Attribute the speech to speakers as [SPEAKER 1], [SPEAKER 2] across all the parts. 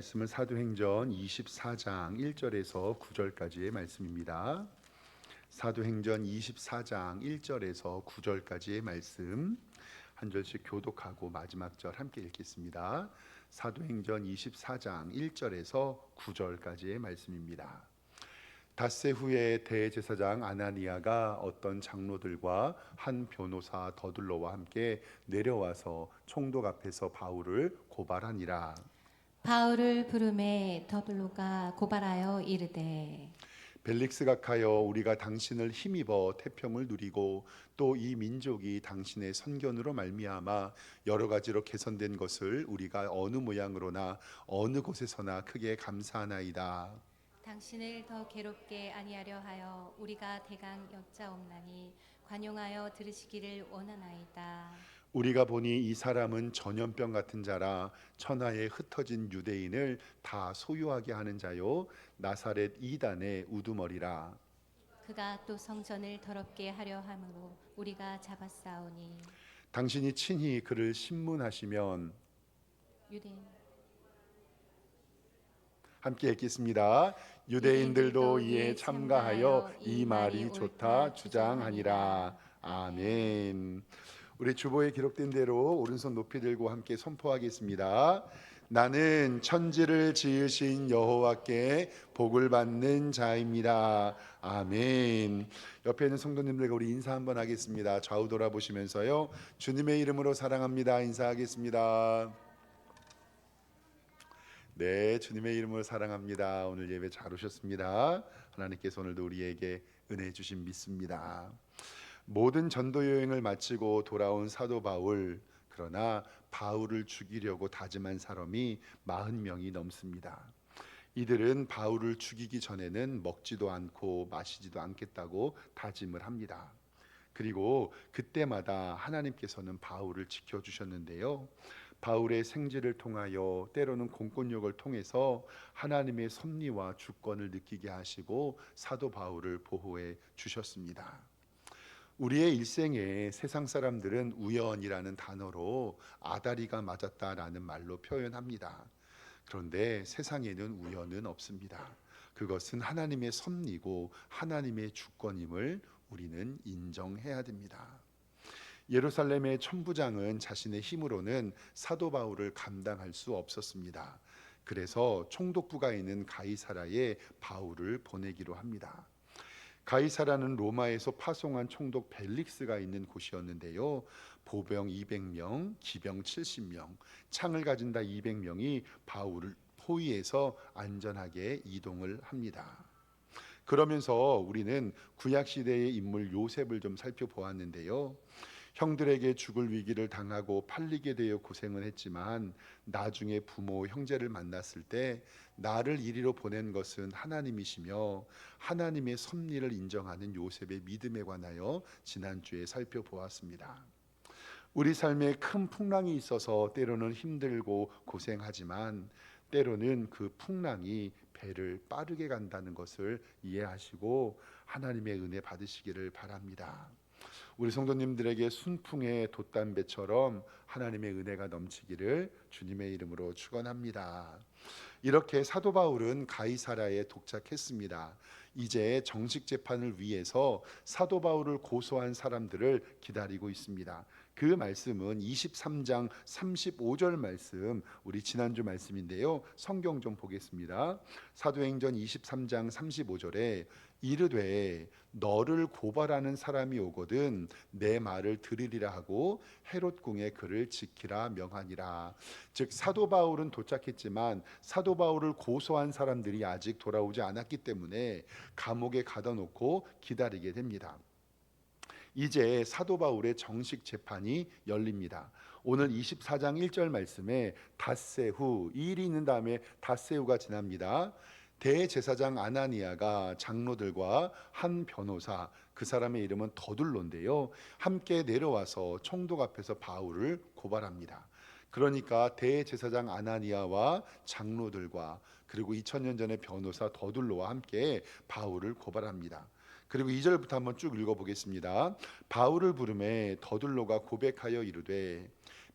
[SPEAKER 1] 말씀은 사도행전 24장 1절에서 9절까지의 말씀입니다. 사도행전 24장 1절에서 9절까지의 말씀 한 절씩 교독하고 마지막 절 함께 읽겠습니다. 사도행전 24장 1절에서 9절까지의 말씀입니다. 닷새 후에 대제사장 아나니아가 어떤 장로들과 한 변호사 더둘러와 함께 내려와서 총독 앞에서 바울을 고발하니라.
[SPEAKER 2] 바울을 부름에 더블로가 고발하여 이르되
[SPEAKER 1] 벨릭스가 가여 우리가 당신을 힘입어 태평을 누리고 또 이 민족이 당신의 선견으로 말미암아 여러 가지로 개선된 것을 우리가 어느 모양으로나 어느 곳에서나 크게 감사하나이다.
[SPEAKER 2] 당신을 더 괴롭게 아니하려 하여 우리가 대강 여짜옵나니 관용하여 들으시기를 원하나이다.
[SPEAKER 1] 우리가 보니 이 사람은 전염병 같은 자라 천하에 흩어진 유대인을 다 소유하게 하는 자요 나사렛 이단의 우두머리라.
[SPEAKER 2] 그가 또 성전을 더럽게 하려 함으로 우리가 잡았사오니
[SPEAKER 1] 당신이 친히 그를 신문하시면
[SPEAKER 2] 유대인
[SPEAKER 1] 함께 읽겠습니다. 유대인들도 이에 참가하여 이 말이 좋다 주장하니라. 아멘. 우리 주보에 기록된 대로 오른손 높이 들고 함께 선포하겠습니다. 나는 천지를 지으신 여호와께 복을 받는 자입니다. 아멘. 옆에 있는 성도님들과 우리 인사 한번 하겠습니다. 좌우 돌아보시면서요. 주님의 이름으로 사랑합니다. 인사하겠습니다. 네, 주님의 이름으로 사랑합니다. 오늘 예배 잘 오셨습니다. 하나님께서 오늘도 우리에게 은혜 주신 믿습니다. 모든 전도 여행을 마치고 돌아온 사도 바울 그러나 바울을 죽이려고 다짐한 사람이 40명이 넘습니다. 이들은 바울을 죽이기 전에는 먹지도 않고 마시지도 않겠다고 다짐을 합니다. 그리고 그때마다 하나님께서는 바울을 지켜 주셨는데요. 바울의 생지를 통하여 때로는 공권력을 통해서 하나님의 섭리와 주권을 느끼게 하시고 사도 바울을 보호해 주셨습니다. 우리의 일생에 세상 사람들은 우연이라는 단어로 아다리가 맞았다라는 말로 표현합니다. 그런데 세상에는 우연은 없습니다. 그것은 하나님의 섭리고 하나님의 주권임을 우리는 인정해야 됩니다. 예루살렘의 천부장은 자신의 힘으로는 사도 바울을 감당할 수 없었습니다. 그래서 총독부가 있는 가이사라에 바울을 보내기로 합니다. 가이사라는 로마에서 파송한 총독 벨릭스가 있는 곳이었는데요. 보병 200명, 기병 70명, 창을 가진 다 200명이 바울을 포위해서 안전하게 이동을 합니다. 그러면서 우리는 구약 시대의 인물 요셉을 좀 살펴보았는데요. 형들에게 죽을 위기를 당하고 팔리게 되어 고생을 했지만 나중에 부모 형제를 만났을 때 나를 이리로 보낸 것은 하나님이시며 하나님의 섭리를 인정하는 요셉의 믿음에 관하여 지난주에 살펴보았습니다. 우리 삶에 큰 풍랑이 있어서 때로는 힘들고 고생하지만 때로는 그 풍랑이 배를 빠르게 간다는 것을 이해하시고 하나님의 은혜 받으시기를 바랍니다. 우리 성도님들에게 순풍의 돛담배처럼 하나님의 은혜가 넘치기를 주님의 이름으로 축원합니다. 이렇게 사도 바울은 가이사라에 도착했습니다. 이제 정식 재판을 위해서 사도 바울을 고소한 사람들을 기다리고 있습니다. 그 말씀은 23장 35절 말씀 우리 지난주 말씀인데요. 성경 좀 보겠습니다. 사도행전 23장 35절에 이르되 너를 고발하는 사람이 오거든 내 말을 들으리라 하고 헤롯 궁에 그를 지키라 명하니라. 즉 사도 바울은 도착했지만 사도 바울을 고소한 사람들이 아직 돌아오지 않았기 때문에 감옥에 가둬 놓고 기다리게 됩니다. 이제 사도 바울의 정식 재판이 열립니다. 오늘 24장 1절 말씀에 닷새 후 일이 있는 다음에 닷새 후가 지납니다. 대제사장 아나니아가 장로들과 한 변호사 그 사람의 이름은 더둘론데요. 함께 내려와서 총독 앞에서 바울을 고발합니다. 그러니까 대제사장 아나니아와 장로들과 그리고 2000년 전의 변호사 더둘로와 함께 바울을 고발합니다. 그리고 2절부터 한번 쭉 읽어 보겠습니다. 바울을 부름에 더둘로가 고백하여 이르되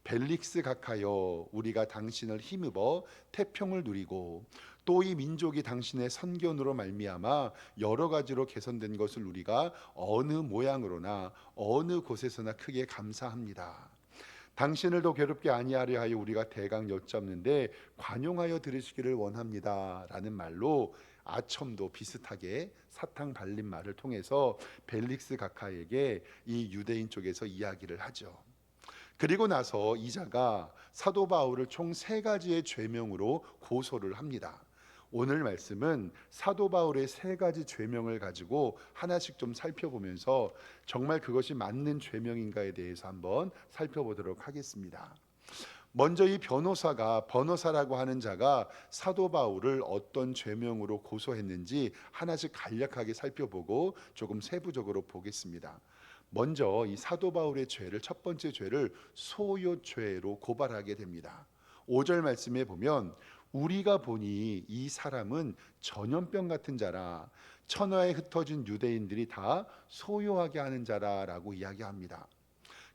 [SPEAKER 1] 벨릭스 각하여 우리가 당신을 힘입어 태평을 누리고 또 이 민족이 당신의 선견으로 말미암아 여러 가지로 개선된 것을 우리가 어느 모양으로나 어느 곳에서나 크게 감사합니다. 당신을 더 괴롭게 아니하려 하여 우리가 대강 여쭙는데 관용하여 들으시기를 원합니다라는 말로 아첨도 비슷하게 사탕 발린 말을 통해서 벨릭스 각하에게 이 유대인 쪽에서 이야기를 하죠. 그리고 나서 이자가 사도 바울을 총 세 가지의 죄명으로 고소를 합니다. 오늘 말씀은 사도 바울의 세 가지 죄명을 가지고 하나씩 좀 살펴보면서 정말 그것이 맞는 죄명인가에 대해서 한번 살펴보도록 하겠습니다. 먼저 이 변호사가 변호사라고 하는 자가 사도 바울을 어떤 죄명으로 고소했는지 하나씩 간략하게 살펴보고 조금 세부적으로 보겠습니다. 먼저 이 사도 바울의 죄를 첫 번째 죄를 소요죄로 고발하게 됩니다. 5절 말씀에 보면 우리가 보니 이 사람은 전염병 같은 자라 천하에 흩어진 유대인들이 다 소요하게 하는 자라라고 이야기합니다.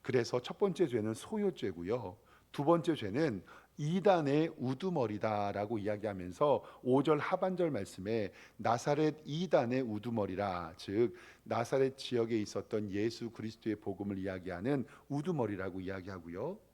[SPEAKER 1] 그래서 첫 번째 죄는 소요죄고요. 두 번째 죄는 이단의 우두머리다라고 이야기하면서 5절 하반절 말씀에 나사렛 이단의 우두머리라 즉 나사렛 지역에 있었던 예수 그리스도의 복음을 이야기하는 우두머리라고 이야기하고요.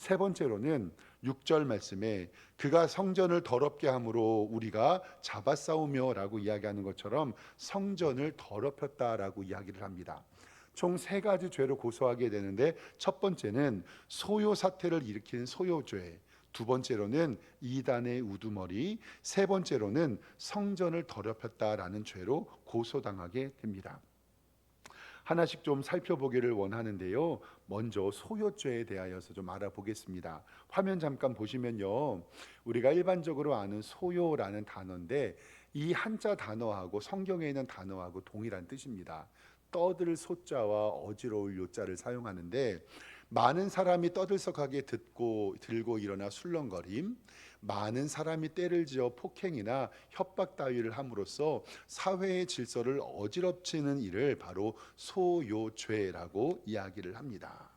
[SPEAKER 1] 세 번째로는 6절 말씀에 그가 성전을 더럽게 함으로 우리가 잡아싸우며라고 이야기하는 것처럼 성전을 더럽혔다라고 이야기를 합니다. 총 세 가지 죄로 고소하게 되는데 첫 번째는 소요 사태를 일으키는 소요죄, 두 번째로는 이단의 우두머리, 세 번째로는 성전을 더럽혔다라는 죄로 고소당하게 됩니다. 하나씩 좀 살펴보기를 원하는데요. 먼저 소요죄에 대하여서 좀 알아보겠습니다. 화면 잠깐 보시면요. 우리가 일반적으로 아는 소요라는 단어인데 이 한자 단어하고 성경에 있는 단어하고 동일한 뜻입니다. 떠들 소자와 어지러울 요자를 사용하는데 많은 사람이 떠들썩하게 듣고 들고 일어나 술렁거림, 많은 사람이 때를 지어 폭행이나 협박 따위를 함으로써 사회의 질서를 어지럽히는 일을 바로 소요죄라고 이야기를 합니다.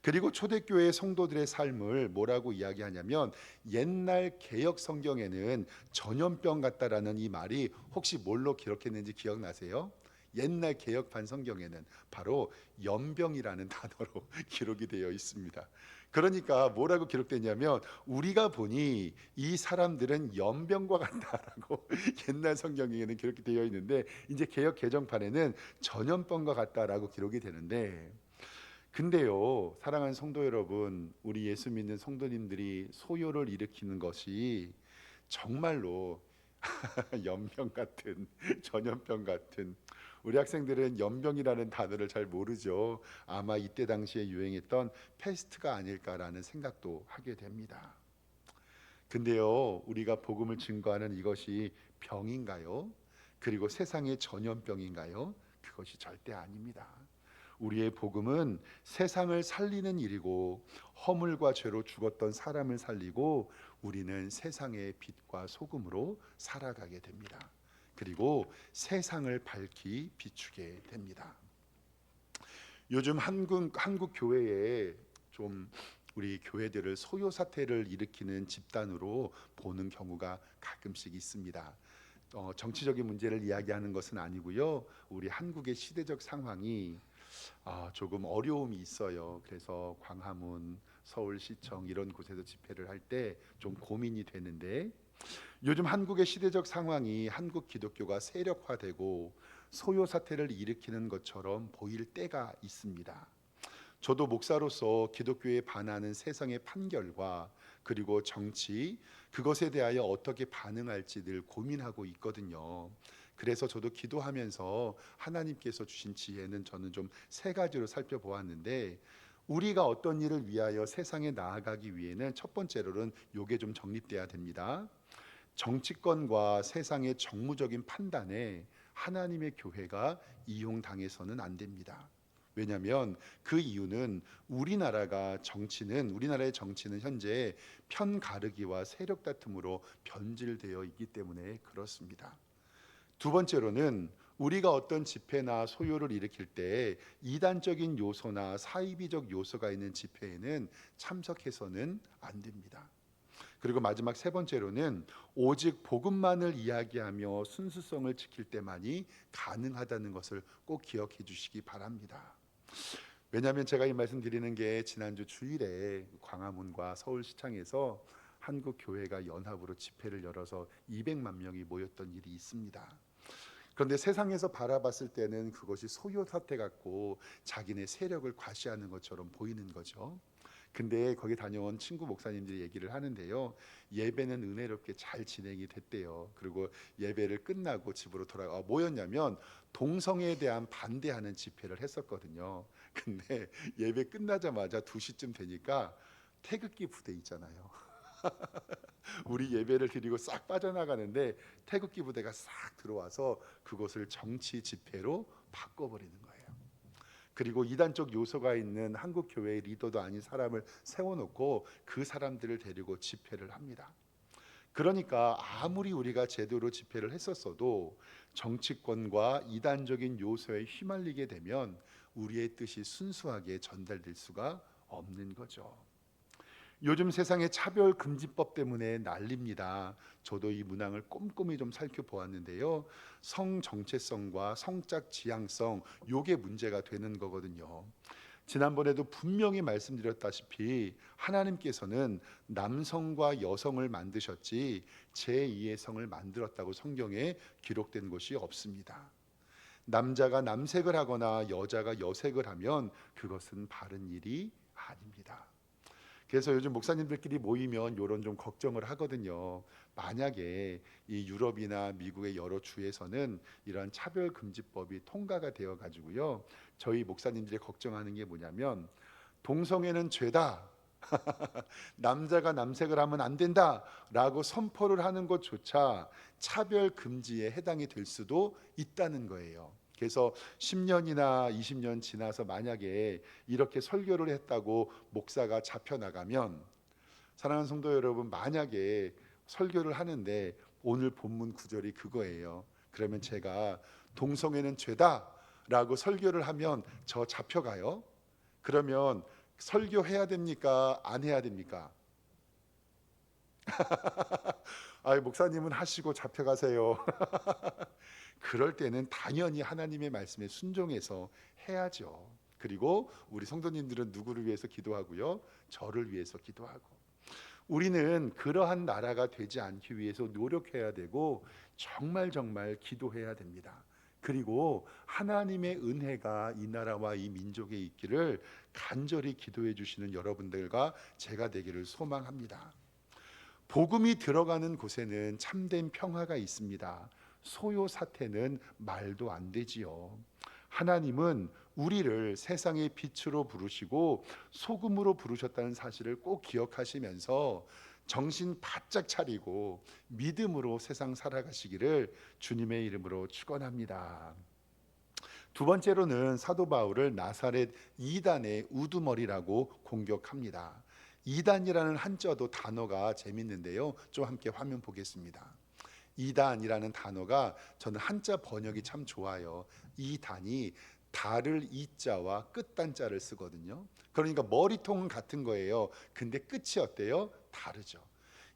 [SPEAKER 1] 그리고 초대교회 성도들의 삶을 뭐라고 이야기하냐면 옛날 개혁 성경에는 전염병 같다라는 이 말이 혹시 뭘로 기록했는지 기억나세요? 옛날 개혁판 성경에는 바로 연병이라는 단어로 기록이 되어 있습니다. 그러니까 뭐라고 기록되냐면 우리가 보니 이 사람들은 연병과 같다라고 옛날 성경에는 기록이 되어 있는데 이제 개혁 개정판에는 전염병과 같다라고 기록이 되는데 근데요 사랑하는 성도 여러분 우리 예수 믿는 성도님들이 소요를 일으키는 것이 정말로 연병 같은 전염병 같은 우리 학생들은 연병이라는 단어를 잘 모르죠. 아마 이때 당시에 유행했던 패스트가 아닐까라는 생각도 하게 됩니다. 근데요, 우리가 복음을 증거하는 이것이 병인가요? 그리고 세상의 전염병인가요? 그것이 절대 아닙니다. 우리의 복음은 세상을 살리는 일이고 허물과 죄로 죽었던 사람을 살리고 우리는 세상의 빛과 소금으로 살아가게 됩니다. 그리고 세상을 밝히 비추게 됩니다. 요즘 한국 한국 교회에 좀 우리 교회들을 소요 사태를 일으키는 집단으로 보는 경우가 가끔씩 있습니다. 어, 정치적인 문제를 이야기하는 것은 아니고요. 우리 한국의 시대적 상황이 아, 조금 어려움이 있어요. 그래서 광화문, 서울시청 이런 곳에서 집회를 할 때 좀 고민이 되는데 요즘 한국의 시대적 상황이 한국 기독교가 세력화되고 소요 사태를 일으키는 것처럼 보일 때가 있습니다. 저도 목사로서 기독교에 반하는 세상의 판결과 그리고 정치 그것에 대하여 어떻게 반응할지 늘 고민하고 있거든요. 그래서 저도 기도하면서 하나님께서 주신 지혜는 저는 좀 세 가지로 살펴보았는데 우리가 어떤 일을 위하여 세상에 나아가기 위해는 첫 번째로는 요게 좀 정립돼야 됩니다. 정치권과 세상의 정무적인 판단에 하나님의 교회가 이용당해서는 안 됩니다. 왜냐하면 그 이유는 우리나라가 정치는 우리나라의 정치는 현재 편 가르기와 세력 다툼으로 변질되어 있기 때문에 그렇습니다. 두 번째로는 우리가 어떤 집회나 소요를 일으킬 때 이단적인 요소나 사이비적 요소가 있는 집회에는 참석해서는 안 됩니다. 그리고 마지막 세 번째로는 오직 복음만을 이야기하며 순수성을 지킬 때만이 가능하다는 것을 꼭 기억해 주시기 바랍니다. 왜냐하면 제가 이 말씀 드리는 게 지난주 주일에 광화문과 서울시청에서 한국 교회가 연합으로 집회를 열어서 200만 명이 모였던 일이 있습니다. 그런데 세상에서 바라봤을 때는 그것이 소요 사태 같고 자기네 세력을 과시하는 것처럼 보이는 거죠. 근데 거기 다녀온 친구 목사님들이 얘기를 하는데요. 예배는 은혜롭게 잘 진행이 됐대요. 그리고 예배를 끝나고 집으로 돌아가 뭐였냐면 동성애에 대한 반대하는 집회를 했었거든요. 근데 예배 끝나자마자 2시쯤 되니까 태극기 부대 있잖아요. 우리 예배를 드리고 싹 빠져나가는데 태극기 부대가 싹 들어와서 그것을 정치 집회로 바꿔버리는 거예요. 그리고 이단적 요소가 있는 한국 교회의 리더도 아닌 사람을 세워놓고 그 사람들을 데리고 집회를 합니다. 그러니까 아무리 우리가 제대로 집회를 했었어도 정치권과 이단적인 요소에 휘말리게 되면 우리의 뜻이 순수하게 전달될 수가 없는 거죠. 요즘 세상의 차별 금지법 때문에 난립니다. 저도 이 문항을 꼼꼼히 좀 살펴보았는데요. 성 정체성과 성적 지향성 요게 문제가 되는 거거든요. 지난번에도 분명히 말씀드렸다시피 하나님께서는 남성과 여성을 만드셨지 제2의 성을 만들었다고 성경에 기록된 것이 없습니다. 남자가 남색을 하거나 여자가 여색을 하면 그것은 바른 일이 아닙니다. 그래서 요즘 목사님들끼리 모이면 이런 좀 걱정을 하거든요. 만약에 이 유럽이나 미국의 여러 주에서는 이러한 차별 금지법이 통과가 되어 가지고요. 저희 목사님들이 걱정하는 게 뭐냐면 동성애는 죄다. 남자가 남색을 하면 안 된다라고 선포를 하는 것조차 차별 금지에 해당이 될 수도 있다는 거예요. 그래서 10년이나 20년 지나서 만약에 이렇게 설교를 했다고 목사가 잡혀 나가면 사랑하는 성도 여러분 만약에 설교를 하는데 오늘 본문 구절이 그거예요. 그러면 제가 동성애는 죄다 라고 설교를 하면 저 잡혀가요. 그러면 설교해야 됩니까? 안 해야 됩니까? 아, 목사님은 하시고 잡혀가세요. 그럴 때는 당연히 하나님의 말씀에 순종해서 해야죠. 그리고 우리 성도님들은 누구를 위해서 기도하고요? 저를 위해서 기도하고. 우리는 그러한 나라가 되지 않기 위해서 노력해야 되고 정말 정말 기도해야 됩니다. 그리고 하나님의 은혜가 이 나라와 이 민족에 있기를 간절히 기도해 주시는 여러분들과 제가 되기를 소망합니다. 복음이 들어가는 곳에는 참된 평화가 있습니다. 소요 사태는 말도 안 되지요. 하나님은 우리를 세상의 빛으로 부르시고 소금으로 부르셨다는 사실을 꼭 기억하시면서 정신 바짝 차리고 믿음으로 세상 살아가시기를 주님의 이름으로 축원합니다. 두 번째로는 사도 바울을 나사렛 이단의 우두머리라고 공격합니다. 이단이라는 한자도 단어가 재밌는데요. 좀 함께 화면 보겠습니다. 이단이라는 단어가 저는 한자 번역이 참 좋아요. 이 단이 달을 이자와 끝단자를 쓰거든요. 그러니까 머리통은 같은 거예요. 근데 끝이 어때요? 다르죠.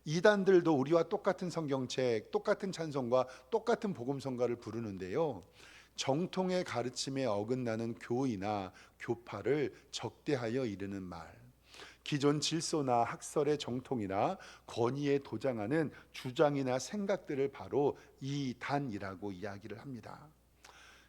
[SPEAKER 1] 이단들도 우리와 똑같은 성경책, 똑같은 찬송과 똑같은 복음성가를 부르는데요. 정통의 가르침에 어긋나는 교의나 교파를 적대하여 이르는 말. 기존 질서나 학설의 정통이나 권위에 도장하는 주장이나 생각들을 바로 이단이라고 이야기를 합니다.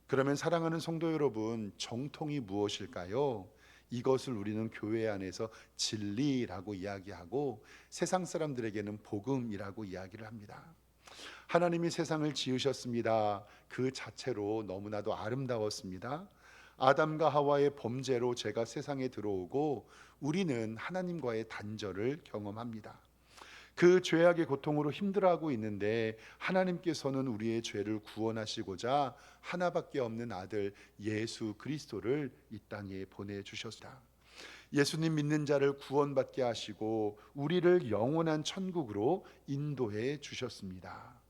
[SPEAKER 1] 그러면 사랑하는 성도 여러분, 정통이 무엇일까요? 이것을 우리는 교회 안에서 진리라고 이야기하고 세상 사람들에게는 복음이라고 이야기를 합니다. 하나님이 세상을 지으셨습니다. 그 자체로 너무나도 아름다웠습니다. 아담과 하와의 범죄로 죄가 세상에 들어오고 우리는 하나님과의 단절을 경험합니다. 그 죄악의 고통으로 힘들어하고 있는데 하나님께서는 우리의 죄를 구원하시고자 하나밖에 없는 아들 예수 그리스도를 이 땅에 보내 주셨다. 예수님 믿는 자를 구원받게 하시고 우리를 영원한 천국으로 인도해 주셨습니다.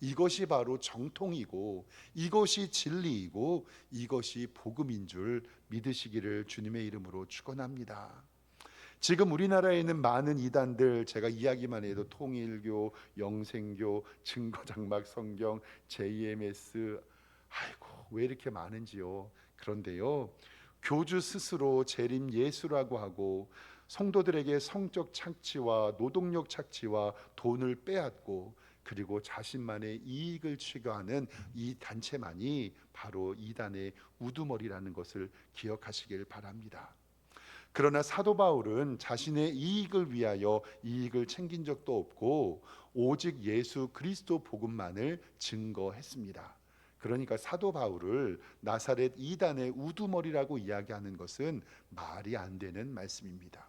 [SPEAKER 1] 이것이 바로 정통이고 이것이 진리이고 이것이 복음인 줄 믿으시기를 주님의 이름으로 축원합니다. 지금 우리나라에 있는 많은 이단들 제가 이야기만 해도 통일교, 영생교, 증거장막 성경, JMS 아이고 왜 이렇게 많은지요. 그런데요. 교주 스스로 재림 예수라고 하고 성도들에게 성적 착취와 노동력 착취와 돈을 빼앗고 그리고 자신만의 이익을 추구하는 이 단체만이 바로 이단의 우두머리라는 것을 기억하시길 바랍니다. 그러나 사도 바울은 자신의 이익을 위하여 이익을 챙긴 적도 없고 오직 예수 그리스도 복음만을 증거했습니다. 그러니까 사도 바울을 나사렛 이단의 우두머리라고 이야기하는 것은 말이 안 되는 말씀입니다.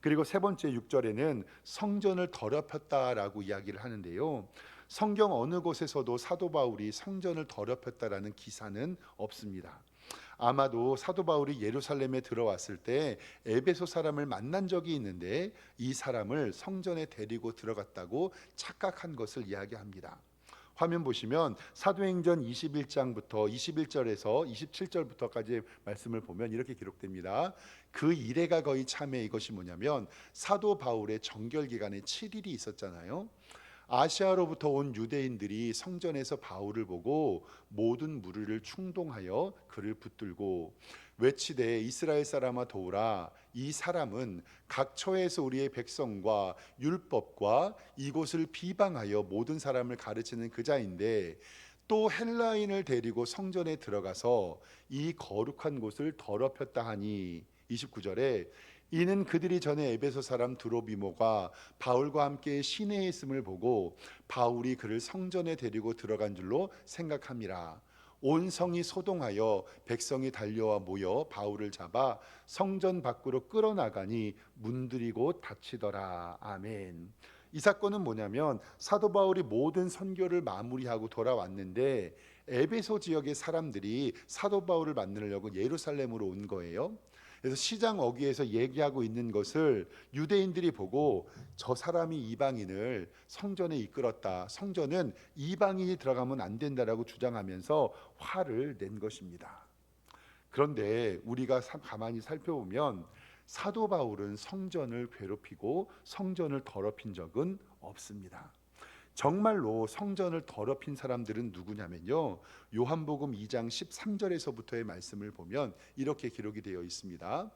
[SPEAKER 1] 그리고 세 번째 6절에는 성전을 더럽혔다라고 이야기를 하는데요. 성경 어느 곳에서도 사도 바울이 성전을 더럽혔다라는 기사는 없습니다. 아마도 사도 바울이 예루살렘에 들어왔을 때 에베소 사람을 만난 적이 있는데 이 사람을 성전에 데리고 들어갔다고 착각한 것을 이야기합니다. 화면 보시면 사도행전 21장부터 21절에서 27절부터까지 말씀을 보면 이렇게 기록됩니다. 그 이래가 거의 참에 이것이 뭐냐면 사도 바울의 정결 기간에 7일이 있었잖아요. 아시아로부터 온 유대인들이 성전에서 바울을 보고 모든 무리를 충동하여 그를 붙들고 외치되 이스라엘 사람아 도우라 이 사람은 각처에서 우리의 백성과 율법과 이곳을 비방하여 모든 사람을 가르치는 그자인데 또 헬라인을 데리고 성전에 들어가서 이 거룩한 곳을 더럽혔다 하니 29절에 이는 그들이 전에 에베소 사람 드로비모가 바울과 함께 시내에 있음을 보고 바울이 그를 성전에 데리고 들어간 줄로 생각함이라 온 성이 소동하여 백성이 달려와 모여 바울을 잡아 성전 밖으로 끌어나가니 곧 닫히더라 아멘. 이 사건은 뭐냐면 사도 바울이 모든 선교를 마무리하고 돌아왔는데 에베소 지역의 사람들이 사도 바울을 만나려고 예루살렘으로 온 거예요. 그래서 시장 어귀에서 얘기하고 있는 것을 유대인들이 보고 저 사람이 이방인을 성전에 이끌었다. 성전은 이방인이 들어가면 안 된다라고 주장하면서 화를 낸 것입니다. 그런데 우리가 사- 가만히 살펴보면 사도 바울은 성전을 괴롭히고 성전을 더럽힌 적은 없습니다. 정말로 성전을 더럽힌 사람들은 누구냐면요. 요한복음 2장 13절에서부터의 말씀을 보면 이렇게 기록이 되어 있습니다.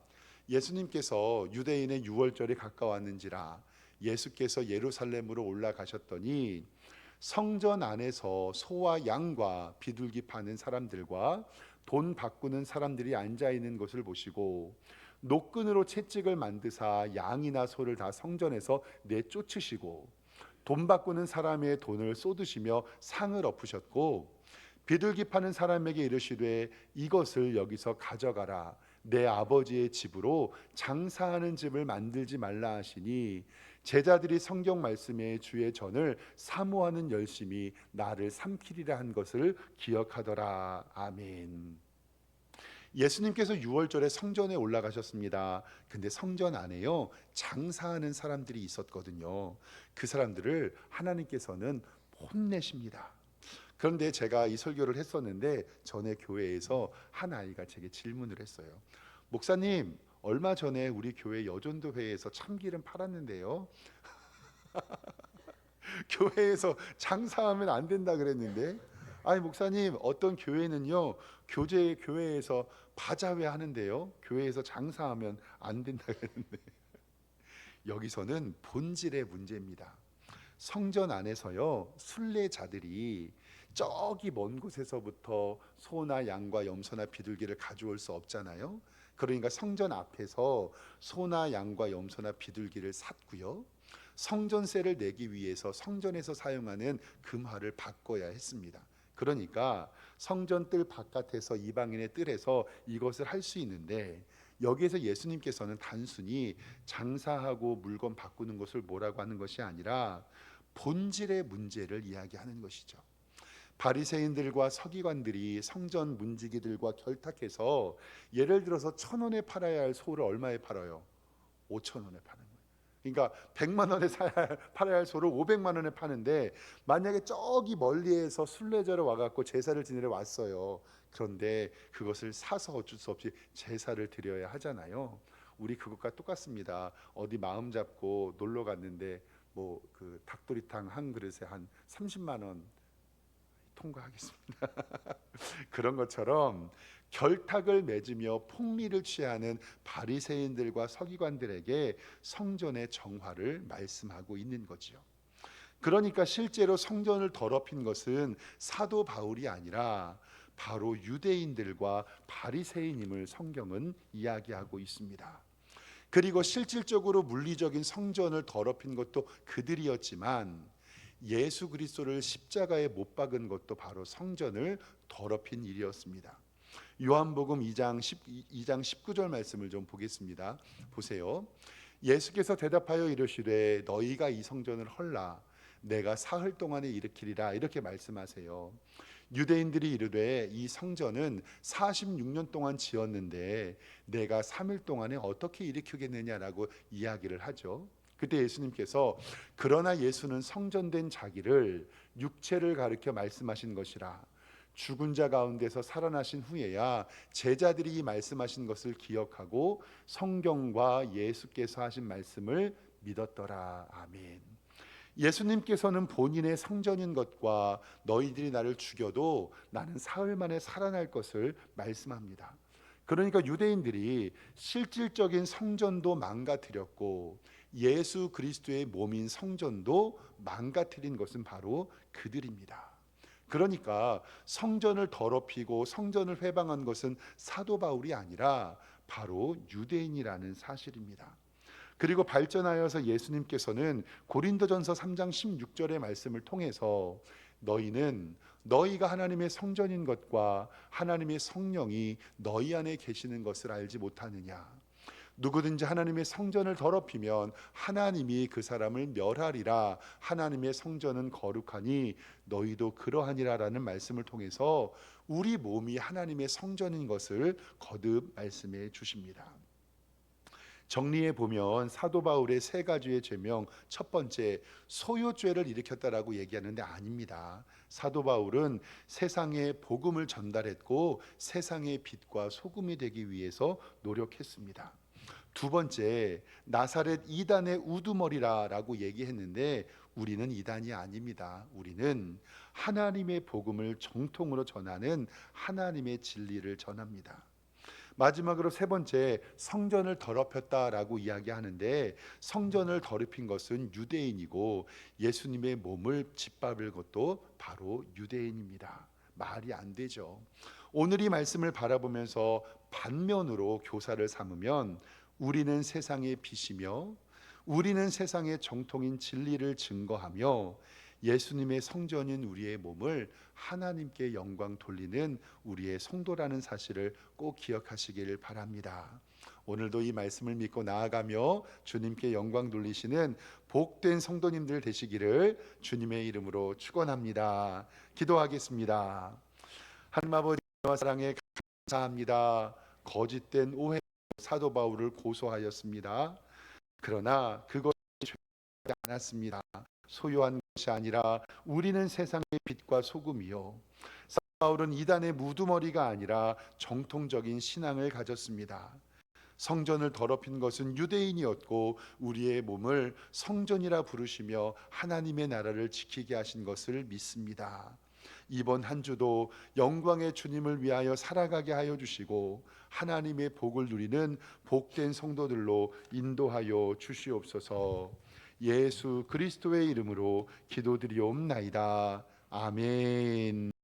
[SPEAKER 1] 예수님께서 유대인의 유월절이 가까웠는지라 예수께서 예루살렘으로 올라가셨더니 성전 안에서 소와 양과 비둘기 파는 사람들과 돈 바꾸는 사람들이 앉아 있는 것을 보시고 노끈으로 채찍을 만드사 양이나 소를 다 성전에서 내쫓으시고 돈 바꾸는 사람의 돈을 쏟으시며 상을 엎으셨고 비둘기 파는 사람에게 이르시되 이것을 여기서 가져가라 내 아버지의 집으로 장사하는 집을 만들지 말라 하시니 제자들이 성경 말씀에 주의 전을 사모하는 열심이 나를 삼키리라 한 것을 기억하더라 아멘. 예수님께서 6월절에 성전에 올라가셨습니다. 근데 성전 안에요 장사하는 사람들이 있었거든요. 그 사람들을 하나님께서는 혼내십니다. 그런데 제가 이 설교를 했었는데 전에 교회에서 한 아이가 제게 질문을 했어요. 목사님 얼마 전에 우리 교회 여전도 회에서 참기름 팔았는데요. 교회에서 장사하면 안 된다 그랬는데 아니 목사님 어떤 교회는요 교제 교회에서 바자회 하는데요 교회에서 장사하면 안 된다 그랬는데 여기서는 본질의 문제입니다. 성전 안에서요 순례자들이 저기 먼 곳에서부터 소나 양과 염소나 비둘기를 가져올 수 없잖아요. 그러니까 성전 앞에서 소나 양과 염소나 비둘기를 샀고요. 성전세를 내기 위해서 성전에서 사용하는 금화를 바꿔야 했습니다. 그러니까 성전 뜰 바깥에서 이방인의 뜰에서 이것을 할 수 있는데 여기에서 예수님께서는 단순히 장사하고 물건 바꾸는 것을 뭐라고 하는 것이 아니라 본질의 문제를 이야기하는 것이죠. 바리새인들과 서기관들이 성전 문지기들과 결탁해서 예를 들어서 천 원에 팔아야 할 소를 얼마에 팔아요? 오천 원에 파는. 그러니까 100만 원에 사야 할- 팔아야 할 소를 500만 원에 파는데 만약에 저기 멀리에서 순례자로 와갖고 제사를 지내러 왔어요. 그런데 그것을 사서 어쩔 수 없이 제사를 드려야 하잖아요. 우리 그것과 똑같습니다. 어디 마음 잡고 놀러 갔는데 뭐 그 닭도리탕 한 그릇에 한 30만 원 통과하겠습니다. 그런 것처럼 결탁을 맺으며 폭리를 취하는 바리새인들과 서기관들에게 성전의 정화를 말씀하고 있는 거지요. 그러니까 실제로 성전을 더럽힌 것은 사도 바울이 아니라 바로 유대인들과 바리새인임을 성경은 이야기하고 있습니다. 그리고 실질적으로 물리적인 성전을 더럽힌 것도 그들이었지만 예수 그리스도를 십자가에 못 박은 것도 바로 성전을 더럽힌 일이었습니다. 요한복음 2장 10, 2장 19절 말씀을 좀 보겠습니다. 보세요. 예수께서 대답하여 이르시되 너희가 이 성전을 헐라 내가 사흘 동안에 일으키리라 이렇게 말씀하세요. 유대인들이 이르되 이 성전은 46년 동안 지었는데 내가 3일 동안에 어떻게 일으키겠느냐라고 이야기를 하죠. 그때 예수님께서 그러나 예수는 성전된 자기를 육체를 가리켜 말씀하신 것이라 죽은 자 가운데서 살아나신 후에야 제자들이 이 말씀하신 것을 기억하고 성경과 예수께서 하신 말씀을 믿었더라. 아멘. 예수님께서는 본인의 성전인 것과 너희들이 나를 죽여도 나는 사흘 만에 살아날 것을 말씀합니다. 그러니까 유대인들이 실질적인 성전도 망가뜨렸고 예수 그리스도의 몸인 성전도 망가뜨린 것은 바로 그들입니다. 그러니까 성전을 더럽히고 성전을 회방한 것은 사도 바울이 아니라 바로 유대인이라는 사실입니다. 그리고 발전하여서 예수님께서는 고린도전서 3장 16절의 말씀을 통해서 너희는 너희가 하나님의 성전인 것과 하나님의 성령이 너희 안에 계시는 것을 알지 못하느냐 누구든지 하나님의 성전을 더럽히면 하나님이 그 사람을 멸하리라 하나님의 성전은 거룩하니 너희도 그러하니라라는 말씀을 통해서 우리 몸이 하나님의 성전인 것을 거듭 말씀해 주십니다. 정리해 보면 사도 바울의 세 가지의 죄명 첫 번째 소유죄를 일으켰다라고 얘기하는데 아닙니다. 사도 바울은 세상에 복음을 전달했고 세상의 빛과 소금이 되기 위해서 노력했습니다. 두 번째 나사렛 이단의 우두머리라라고 얘기했는데 우리는 이단이 아닙니다. 우리는 하나님의 복음을 정통으로 전하는 하나님의 진리를 전합니다. 마지막으로 세 번째 성전을 더럽혔다라고 이야기하는데 성전을 더럽힌 것은 유대인이고 예수님의 몸을 짓밟을 것도 바로 유대인입니다. 말이 안 되죠. 오늘 이 말씀을 바라보면서 반면으로 교사를 삼으면 우리는 세상의 빛이며 우리는 세상의 정통인 진리를 증거하며 예수님의 성전인 우리의 몸을 하나님께 영광 돌리는 우리의 성도라는 사실을 꼭 기억하시기를 바랍니다. 오늘도 이 말씀을 믿고 나아가며 주님께 영광 돌리시는 복된 성도님들 되시기를 주님의 이름으로 축원합니다. 기도하겠습니다. 하나님 아버지와 사랑에 감사합니다. 거짓된 오해 사도 바울을 고소하였습니다. 그러나 그것이 죄지 않았습니다. 소유한 것이 아니라 우리는 세상의 빛과 소금이요. 사도 바울은 이단의 무두머리가 아니라 정통적인 신앙을 가졌습니다. 성전을 더럽힌 것은 유대인이었고 우리의 몸을 성전이라 부르시며 하나님의 나라를 지키게 하신 것을 믿습니다. 이번 한 주도 영광의 주님을 위하여 살아가게 하여 주시고 하나님의 복을 누리는 복된 성도들로 인도하여 주시옵소서. 예수 그리스도의 이름으로 기도드리옵나이다. 아멘.